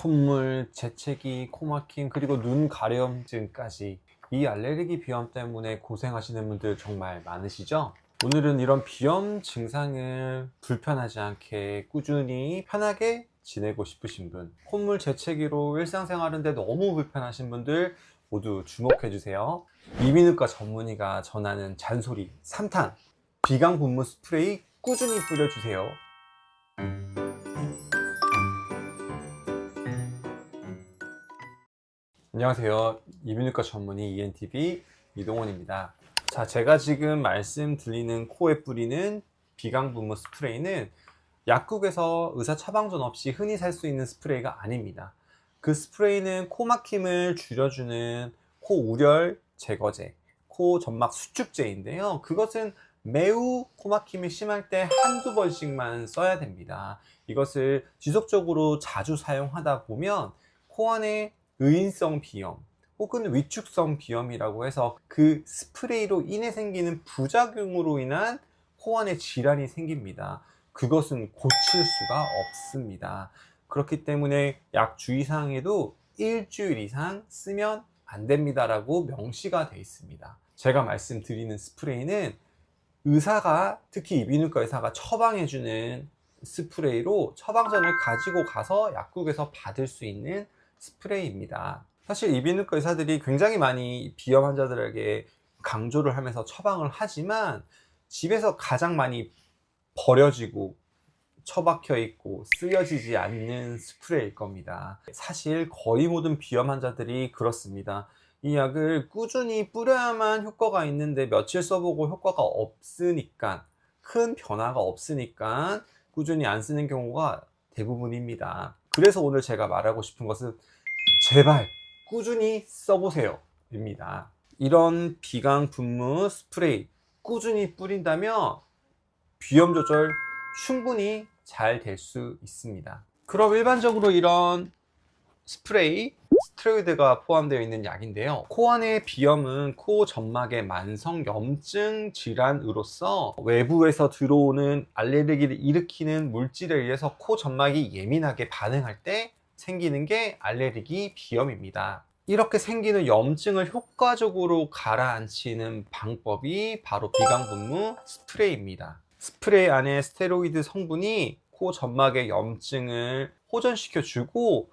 콧물, 재채기, 코막힘, 그리고 눈 가려움증까지 이 알레르기 비염 때문에 고생하시는 분들 정말 많으시죠? 오늘은 이런 비염 증상을 불편하지 않게 꾸준히 편하게 지내고 싶으신 분, 콧물 재채기로 일상생활하는데 너무 불편하신 분들 모두 주목해 주세요. 이비인후과 전문의가 전하는 잔소리 3탄 비강 분무 스프레이 꾸준히 뿌려주세요. 안녕하세요. 이비인후과 전문의 ENTV 이동원입니다. 자, 제가 지금 말씀드리는 코에 뿌리는 비강 분무 스프레이는 약국에서 의사 처방전 없이 흔히 살 수 있는 스프레이가 아닙니다. 그 스프레이는 코 막힘을 줄여주는 코 우열 제거제, 코 점막 수축제인데요. 그것은 매우 코 막힘이 심할 때 한두 번씩만 써야 됩니다. 이것을 지속적으로 자주 사용하다 보면 코 안에 의인성 비염 혹은 위축성 비염이라고 해서 그 스프레이로 인해 생기는 부작용으로 인한 코 안에 질환이 생깁니다. 그것은 고칠 수가 없습니다. 그렇기 때문에 약 주의사항에도 일주일 이상 쓰면 안 됩니다라고 명시가 되어 있습니다. 제가 말씀드리는 스프레이는 의사가 특히 이비인후과 의사가 처방해주는 스프레이로 처방전을 가지고 가서 약국에서 받을 수 있는 스프레이입니다. 사실 이비인후과 의사들이 굉장히 많이 비염 환자들에게 강조를 하면서 처방을 하지만 집에서 가장 많이 버려지고 처박혀 있고 쓰여지지 않는 스프레이일 겁니다. 사실 거의 모든 비염 환자들이 그렇습니다. 이 약을 꾸준히 뿌려야만 효과가 있는데 며칠 써보고 효과가 없으니까 큰 변화가 없으니까 꾸준히 안 쓰는 경우가 대부분입니다. 그래서 오늘 제가 말하고 싶은 것은 제발 꾸준히 써보세요 입니다. 이런 비강 분무 스프레이 꾸준히 뿌린다면 비염 조절 충분히 잘 될 수 있습니다. 그럼 일반적으로 이런 스프레이, 스테로이드가 포함되어 있는 약인데요. 코 안의 비염은 코 점막의 만성 염증 질환으로서 외부에서 들어오는 알레르기를 일으키는 물질에 의해서 코 점막이 예민하게 반응할 때 생기는 게 알레르기 비염입니다. 이렇게 생기는 염증을 효과적으로 가라앉히는 방법이 바로 비강분무 스프레이입니다. 스프레이 안에 스테로이드 성분이 코 점막의 염증을 호전시켜 주고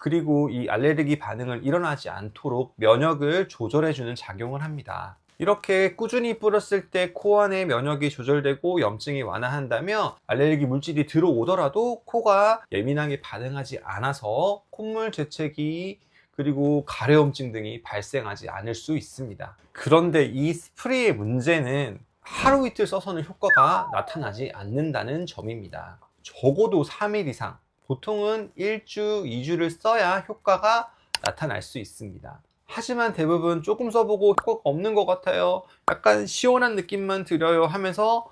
그리고 이 알레르기 반응을 일어나지 않도록 면역을 조절해 주는 작용을 합니다. 이렇게 꾸준히 뿌렸을 때 코 안에 면역이 조절되고 염증이 완화한다면 알레르기 물질이 들어오더라도 코가 예민하게 반응하지 않아서 콧물 재채기 그리고 가려움증 등이 발생하지 않을 수 있습니다. 그런데 이 스프레이의 문제는 하루 이틀 써서는 효과가 나타나지 않는다는 점입니다. 적어도 3일 이상, 보통은 1주, 2주를 써야 효과가 나타날 수 있습니다. 하지만 대부분 조금 써보고 효과가 없는 것 같아요. 약간 시원한 느낌만 들어요 하면서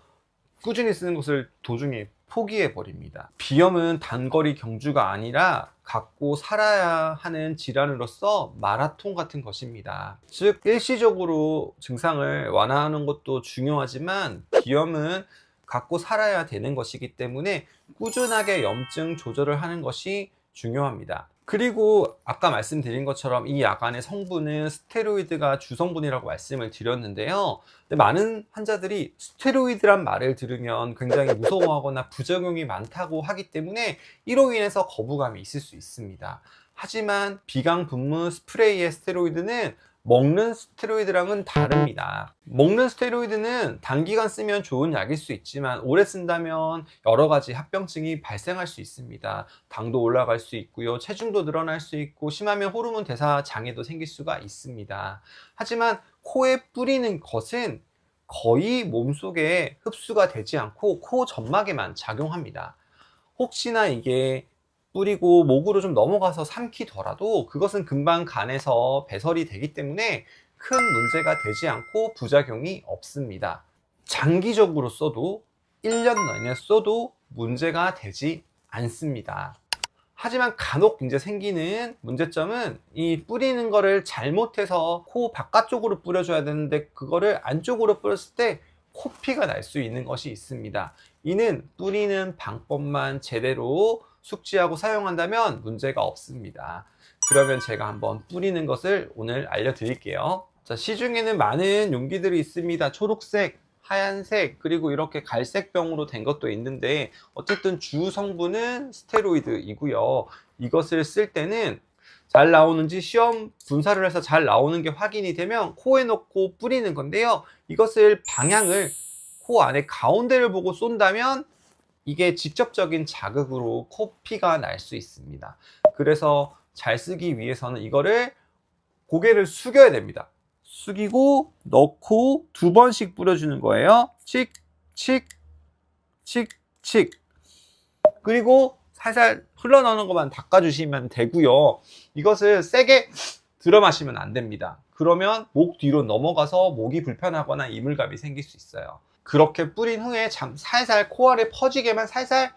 꾸준히 쓰는 것을 도중에 포기해 버립니다. 비염은 단거리 경주가 아니라 갖고 살아야 하는 질환으로서 마라톤 같은 것입니다. 즉, 일시적으로 증상을 완화하는 것도 중요하지만 비염은 갖고 살아야 되는 것이기 때문에 꾸준하게 염증 조절을 하는 것이 중요합니다. 그리고 아까 말씀드린 것처럼 이 약안의 성분은 스테로이드가 주성분이라고 말씀을 드렸는데요. 많은 환자들이 스테로이드란 말을 들으면 굉장히 무서워하거나 부작용이 많다고 하기 때문에 이로 인해서 거부감이 있을 수 있습니다. 하지만 비강 분무 스프레이의 스테로이드는 먹는 스테로이드랑은 다릅니다. 먹는 스테로이드는 단기간 쓰면 좋은 약일 수 있지만 오래 쓴다면 여러 가지 합병증이 발생할 수 있습니다. 당도 올라갈 수 있고요. 체중도 늘어날 수 있고 심하면 호르몬 대사 장애도 생길 수가 있습니다. 하지만 코에 뿌리는 것은 거의 몸속에 흡수가 되지 않고 코 점막에만 작용합니다. 혹시나 이게 뿌리고 목으로 좀 넘어가서 삼키더라도 그것은 금방 간에서 배설이 되기 때문에 큰 문제가 되지 않고 부작용이 없습니다. 장기적으로 써도 1년 내내 써도 문제가 되지 않습니다. 하지만 간혹 이제 생기는 문제점은 이 뿌리는 거를 잘못해서 코 바깥쪽으로 뿌려줘야 되는데 그거를 안쪽으로 뿌렸을 때 코피가 날 수 있는 것이 있습니다. 이는 뿌리는 방법만 제대로 숙지하고 사용한다면 문제가 없습니다. 그러면 제가 한번 뿌리는 것을 오늘 알려드릴게요. 자, 시중에는 많은 용기들이 있습니다. 초록색, 하얀색, 그리고 이렇게 갈색 병으로 된 것도 있는데, 어쨌든 주 성분은 스테로이드이고요. 이것을 쓸 때는 잘 나오는지 시험 분사를 해서 잘 나오는 게 확인이 되면 코에 넣고 뿌리는 건데요. 이것을 방향을 코 안에 가운데를 보고 쏜다면 이게 직접적인 자극으로 코피가 날 수 있습니다. 그래서 잘 쓰기 위해서는 이거를 고개를 숙여야 됩니다. 숙이고 넣고 두 번씩 뿌려주는 거예요. 칙, 칙, 칙, 칙. 그리고 살살 흘러나오는 것만 닦아주시면 되고요. 이것을 세게 들어 마시면 안 됩니다. 그러면 목 뒤로 넘어가서 목이 불편하거나 이물감이 생길 수 있어요. 그렇게 뿌린 후에 잠 살살 코알에 퍼지게만 살살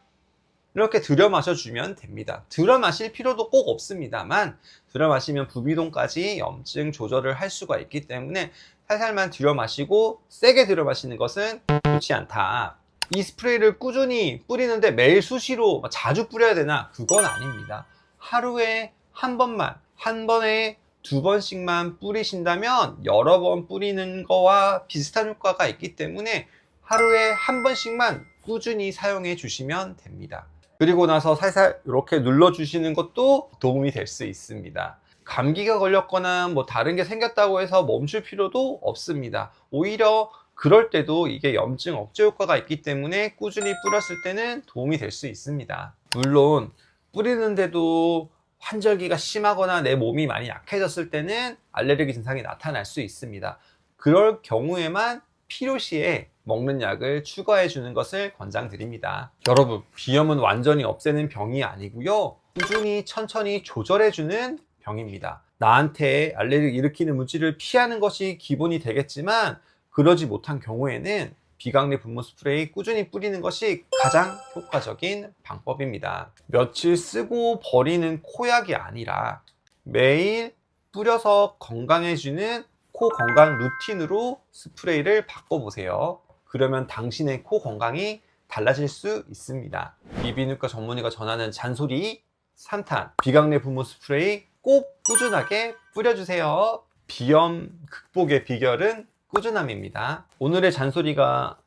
이렇게 들여 마셔주면 됩니다. 들여 마실 필요도 꼭 없습니다만 들여 마시면 부비동까지 염증 조절을 할 수가 있기 때문에 살살만 들여 마시고 세게 들여 마시는 것은 좋지 않다. 이 스프레이를 꾸준히 뿌리는데 매일 수시로 자주 뿌려야 되나? 그건 아닙니다. 하루에 한 번만, 한 번에 두 번씩만 뿌리신다면 여러 번 뿌리는 거와 비슷한 효과가 있기 때문에 하루에 한 번씩만 꾸준히 사용해 주시면 됩니다. 그리고 나서 살살 이렇게 눌러 주시는 것도 도움이 될 수 있습니다. 감기가 걸렸거나 뭐 다른 게 생겼다고 해서 멈출 필요도 없습니다. 오히려 그럴 때도 이게 염증 억제 효과가 있기 때문에 꾸준히 뿌렸을 때는 도움이 될 수 있습니다. 물론 뿌리는데도 환절기가 심하거나 내 몸이 많이 약해졌을 때는 알레르기 증상이 나타날 수 있습니다. 그럴 경우에만 필요시에 먹는 약을 추가해 주는 것을 권장드립니다. 여러분, 비염은 완전히 없애는 병이 아니고요. 꾸준히 천천히 조절해 주는 병입니다. 나한테 알레르기 일으키는 물질을 피하는 것이 기본이 되겠지만 그러지 못한 경우에는 비강리 분무 스프레이 꾸준히 뿌리는 것이 가장 효과적인 방법입니다. 며칠 쓰고 버리는 코약이 아니라 매일 뿌려서 건강해지는 코 건강 루틴으로 스프레이를 바꿔보세요. 그러면 당신의 코 건강이 달라질 수 있습니다. 이비인후과 전문의가 전하는 잔소리 3탄 비강내 분무 스프레이 꼭 꾸준하게 뿌려주세요. 비염 극복의 비결은 꾸준함입니다. 오늘의 잔소리가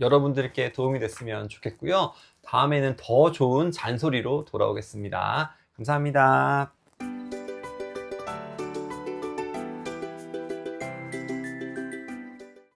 여러분들께 도움이 됐으면 좋겠고요. 다음에는 더 좋은 잔소리로 돌아오겠습니다. 감사합니다.